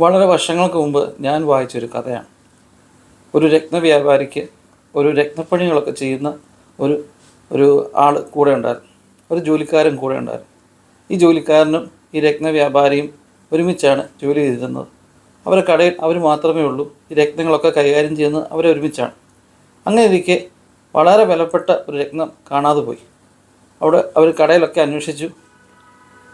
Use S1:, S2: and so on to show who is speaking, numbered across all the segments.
S1: വളരെ വർഷങ്ങൾക്ക് മുമ്പ് ഞാൻ വായിച്ചൊരു കഥയാണ്. ഒരു രത്നവ്യാപാരിക്ക് ഒരു രത്നപ്പണികളൊക്കെ ചെയ്യുന്ന ഒരു ഒരു ആൾ കൂടെ ഉണ്ടായിരുന്നു. ഒരു ജോലിക്കാരൻ കൂടെ ഉണ്ടായിരുന്നു. ഈ ജോലിക്കാരനും ഈ രത്നവ്യാപാരിയും ഒരുമിച്ചാണ് ജോലി ചെയ്തിരുന്നത്. അവരെ കടയിൽ അവർ മാത്രമേ ഉള്ളൂ. ഈ രത്നങ്ങളൊക്കെ കൈകാര്യം ചെയ്യുന്നത് അവരെ ഒരുമിച്ചാണ്. അങ്ങനെ ഇരിക്കെ വളരെ വിലപ്പെട്ട ഒരു രക്തം കാണാതെ പോയി. അവിടെ അവർ കടയിലൊക്കെ അന്വേഷിച്ചു.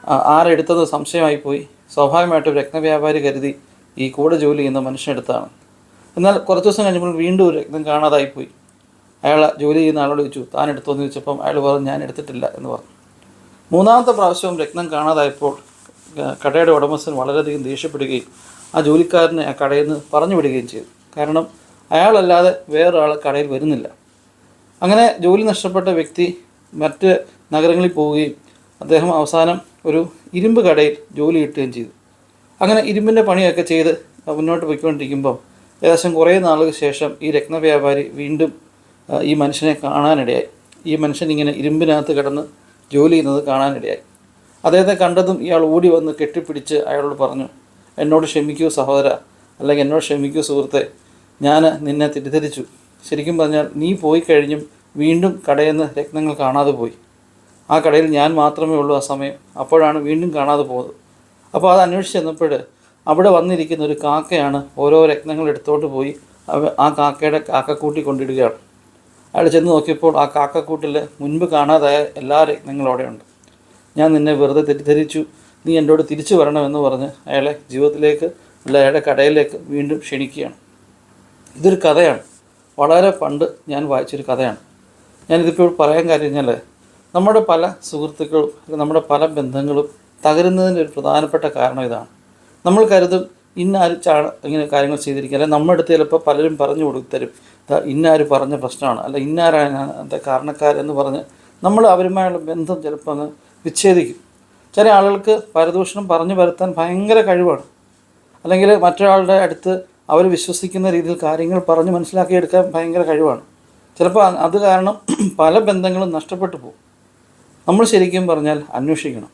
S1: ആരെടുത്തത് സംശയമായി പോയി. സ്വാഭാവികമായിട്ടും രത്നവ്യാപാരി കരുതി ഈ കൂടെ ജോലി ചെയ്യുന്ന മനുഷ്യനെടുത്താണ് എന്നാൽ കുറച്ച് ദിവസം കഴിഞ്ഞപ്പോൾ വീണ്ടും ഒരു രക്തം കാണാതായി പോയി. അയാൾ ജോലി ചെയ്യുന്ന ആളോട് ചോദിച്ചു താൻ എടുത്തോന്ന്? ചോദിച്ചപ്പം അയാൾ പറഞ്ഞു ഞാൻ എടുത്തിട്ടില്ല എന്ന് പറഞ്ഞു. മൂന്നാമത്തെ പ്രാവശ്യവും രക്തം കാണാതായപ്പോൾ കടയുടെ ഉടമസ്ഥൻ വളരെയധികം ദേഷ്യപ്പെടുകയും ആ ജോലിക്കാരനെ ആ കടയിൽ നിന്ന് പറഞ്ഞു വിടുകയും ചെയ്തു. കാരണം അയാളല്ലാതെ വേറൊരാൾ കടയിൽ വരുന്നില്ല. അങ്ങനെ ജോലി നഷ്ടപ്പെട്ട വ്യക്തി മറ്റ് നഗരങ്ങളിൽ പോവുകയും അദ്ദേഹം അവസാനം ഒരു ഇരുമ്പ് കടയിൽ ജോലി കിട്ടുകയും ചെയ്തു. അങ്ങനെ ഇരുമ്പിന്റെ പണിയൊക്കെ ചെയ്ത് മുന്നോട്ട് പോയിക്കൊണ്ടിരിക്കുമ്പം ഏകദേശം കുറേ നാളുകൾ ശേഷം ഈ രത്നവ്യാപാരി വീണ്ടും ഈ മനുഷ്യനെ കാണാനിടയായി. ഈ മനുഷ്യൻ ഇങ്ങനെ ഇരുമ്പിനകത്ത് കിടന്ന് ജോലി ചെയ്യുന്നത് കാണാനിടയായി. അദ്ദേഹത്തെ കണ്ടതും ഇയാൾ ഓടി വന്ന് കെട്ടിപ്പിടിച്ച് അയാളോട് പറഞ്ഞു എന്നോട് ക്ഷമിക്കൂ സഹോദര അല്ലെങ്കിൽ എന്നോട് ക്ഷമിക്കൂ സുഹൃത്തെ ഞാൻ നിന്നെ തെറ്റിദ്ധരിച്ചു. ശരിക്കും പറഞ്ഞാൽ നീ പോയി കഴിഞ്ഞും വീണ്ടും കടയിൽ നിന്ന് രത്നങ്ങൾ കാണാതെ പോയി. ആ കടയിൽ ഞാൻ മാത്രമേ ഉള്ളൂ ആ സമയം. അപ്പോഴാണ് വീണ്ടും കാണാതെ പോകുന്നത് അപ്പോൾ അത് അന്വേഷിച്ച് ചെന്നപ്പോൾ അവിടെ വന്നിരിക്കുന്ന ഒരു കാക്കയാണ് ഓരോ രത്നങ്ങൾ എടുത്തോണ്ട് പോയി ആ കാക്കയുടെ കാക്കക്കൂട്ടി കൊണ്ടിടുകയാണ്. അയാൾ ചെന്ന് നോക്കിയപ്പോൾ ആ കാക്കക്കൂട്ടിൽ മുൻപ് കാണാതായ എല്ലാ രത്നങ്ങളും അവിടെയുണ്ട്. ഞാൻ നിന്നെ വെറുതെ തെറ്റിദ്ധരിച്ചു. നീ എന്നോട് തിരിച്ചു വരണമെന്ന് പറഞ്ഞ് അയാളെ ജീവിതത്തിലേക്ക് അല്ല അയാളുടെ കടയിലേക്ക് വീണ്ടും ക്ഷണിക്കുകയാണ്. ഇതൊരു കഥയാണ്. വളരെ പണ്ട് ഞാൻ വായിച്ചൊരു കഥയാണ്. ഞാനിതിപ്പോൾ പറയാൻ കാര്യം കഴിഞ്ഞാൽ നമ്മുടെ പല സുഹൃത്തുക്കളും നമ്മുടെ പല ബന്ധങ്ങളും തകരുന്നതിന്റെ ഒരു പ്രധാനപ്പെട്ട കാരണം ഇതാണ്. നമ്മൾ കരുതും ഇന്നാര് ചാണ് ഇങ്ങനെ കാര്യങ്ങൾ ചെയ്തിരിക്കുക അല്ലെങ്കിൽ നമ്മുടെ അടുത്ത് ചിലപ്പോൾ പലരും പറഞ്ഞു കൊടുത്തരും "ദാ ഇന്നാര് പറഞ്ഞ പ്രശ്നമാണ്. അല്ല ഇന്നാരാണ് അതിന്റെ കാരണക്കാരെന്ന് പറഞ്ഞ് നമ്മൾ അവരുമായുള്ള ബന്ധം ചിലപ്പോൾ അങ്ങ് വിച്ഛേദിക്കും. ചില ആളുകൾക്ക് പരദൂഷണം പറഞ്ഞു വരുത്താൻ ഭയങ്കര കഴിവാണ്. അല്ലെങ്കിൽ മറ്റൊരാളുടെ അടുത്ത് അവർ വിശ്വസിക്കുന്ന രീതിയിൽ കാര്യങ്ങൾ പറഞ്ഞ് മനസ്സിലാക്കിയെടുക്കാൻ ഭയങ്കര കഴിവാണ്. ചിലപ്പോൾ അത് കാരണം പല ബന്ധങ്ങളും നഷ്ടപ്പെട്ടു പോകും. നമ്മൾ ശരിക്കും പറഞ്ഞാൽ അന്വേഷിക്കണം.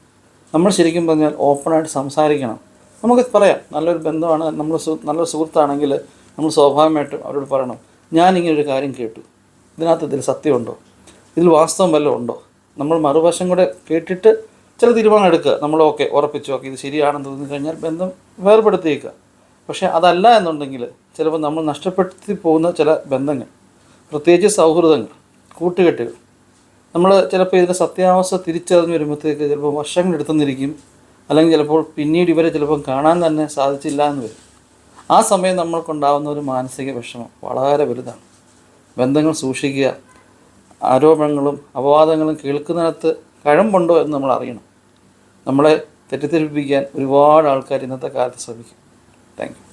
S1: നമ്മൾ ശരിക്കും പറഞ്ഞാൽ ഓപ്പണായിട്ട് സംസാരിക്കണം. നമുക്ക് പറയാം നല്ലൊരു ബന്ധമാണ് നമ്മൾ നല്ലൊരു സുഹൃത്താണെങ്കിൽ നമ്മൾ സ്വാഭാവികമായിട്ടും അവരോട് പറയണം ഞാൻ ഇങ്ങനൊരു കാര്യം കേട്ടു. ഇതിനകത്ത് ഇതിൽ സത്യമുണ്ടോ? ഇതിൽ വാസ്തവം വല്ലതും ഉണ്ടോ? നമ്മൾ മറുവശം കൂടെ കേട്ടിട്ട് ചില തീരുമാനം എടുക്കുക. നമ്മൾ ഓക്കെ ഉറപ്പിച്ചു ഓക്കെ ഇത് ശരിയാണെന്ന് തോന്നി കഴിഞ്ഞാൽ ബന്ധം വേർപെടുത്തിയേക്കുക. പക്ഷേ അതല്ല എന്നുണ്ടെങ്കിൽ ചിലപ്പോൾ നമ്മൾ നഷ്ടപ്പെടുത്തി പോകുന്ന ചില ബന്ധങ്ങൾ പ്രത്യേകിച്ച് സൗഹൃദങ്ങൾ കൂട്ടുകെട്ടുകൾ നമ്മൾ ചിലപ്പോൾ ഇതിന്റെ സത്യാവസ്ഥ തിരിച്ചറിഞ്ഞ് വരുമ്പോഴത്തേക്ക് ചിലപ്പോൾ വർഷങ്ങൾ എടുത്തുനിന്നിരിക്കും. അല്ലെങ്കിൽ ചിലപ്പോൾ പിന്നീട് ഇവരെ ചിലപ്പോൾ കാണാൻ തന്നെ സാധിച്ചില്ല എന്ന് വരും. ആ സമയം നമ്മൾക്കുണ്ടാകുന്ന ഒരു മാനസിക വിഷമം വളരെ വലുതാണ്. ബന്ധങ്ങൾ സൂക്ഷിക്കുക ആരോപണങ്ങളും അപവാദങ്ങളും കേൾക്കുന്നിടത്ത് കഴമ്പുണ്ടോ എന്ന് നമ്മൾ അറിയണം. നമ്മളെ തെറ്റിദ്ധരിപ്പിക്കാൻ ഒരുപാട് ആൾക്കാർ ഇന്നത്തെ കാലത്ത് ശ്രമിക്കും. താങ്ക്